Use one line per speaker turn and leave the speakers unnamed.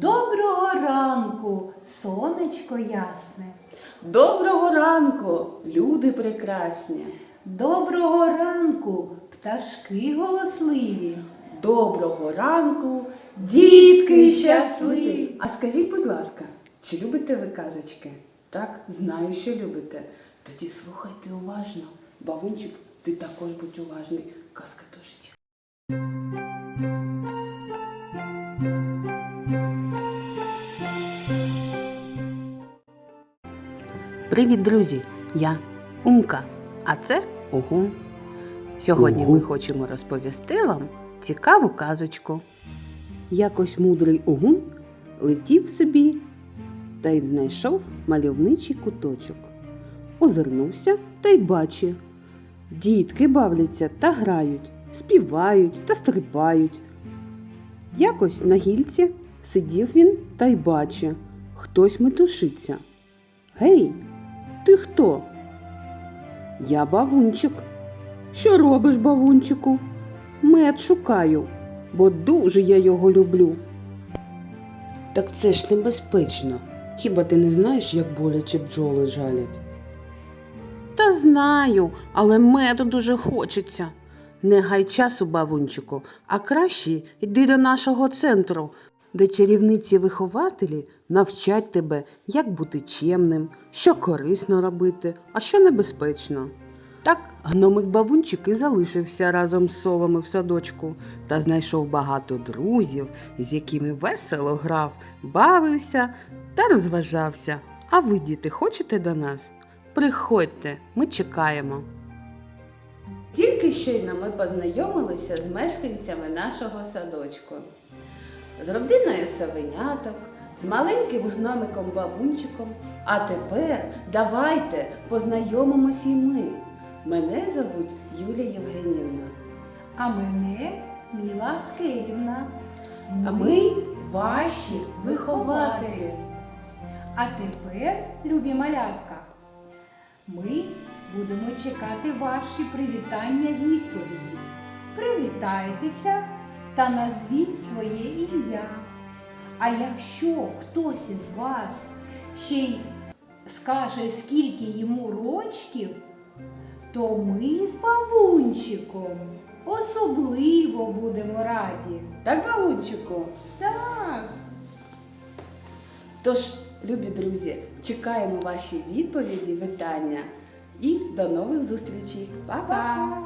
Доброго ранку, сонечко ясне.
Доброго ранку, люди прекрасні.
Доброго ранку, пташки голосливі.
Доброго ранку,
Дітки щасливі.
А скажіть, будь ласка, чи любите ви казочки? Так, знаю, що любите. Тоді слухайте уважно. Бабунчик, ти також будь уважний. Казка дуже цікава. Привіт, друзі! Я Умка, а це Угун. Сьогодні ми хочемо розповісти вам цікаву казочку. Якось мудрий Угун летів собі та й знайшов мальовничий куточок. Озирнувся та й бачить. Дітки бавляться та грають, співають та стрибають. Якось на гільці сидів він та й бачить, хтось метушиться. Гей, ти хто? Я бавунчик. Що робиш, бавунчику? Мед шукаю, бо дуже я його люблю. Так це ж небезпечно. Хіба ти не знаєш, як боляче бджоли жалять? Та знаю, але меду дуже хочеться. Не гай часу, бавунчику, а краще йди до нашого центру, де чарівниці-вихователі навчать тебе, як бути чемним, що корисно робити, а що небезпечно. Так гномик бавунчик і залишився разом з совами в садочку та знайшов багато друзів, з якими весело грав, бавився та розважався. А ви, діти, хочете до нас? Приходьте, ми чекаємо. Тільки щойно ми познайомилися з мешканцями нашого садочку. З родиною совеняток, з маленьким гномиком бабунчиком. А тепер давайте познайомимось і ми. Мене зовуть Юлія Євгенівна.
А мене Міла Скелівна.
А ми ваші вихователі.
А тепер, любі малятка, ми будемо чекати ваші привітання відповіді. Привітайтеся та назвіть своє ім'я. А якщо хтось із вас ще й скаже, скільки йому рочків, то ми з бабунчиком особливо будемо раді.
Так, бабунчику?
Так.
Тож, любі друзі, чекаємо ваші відповіді, вітання і до нових зустрічей. Па-па!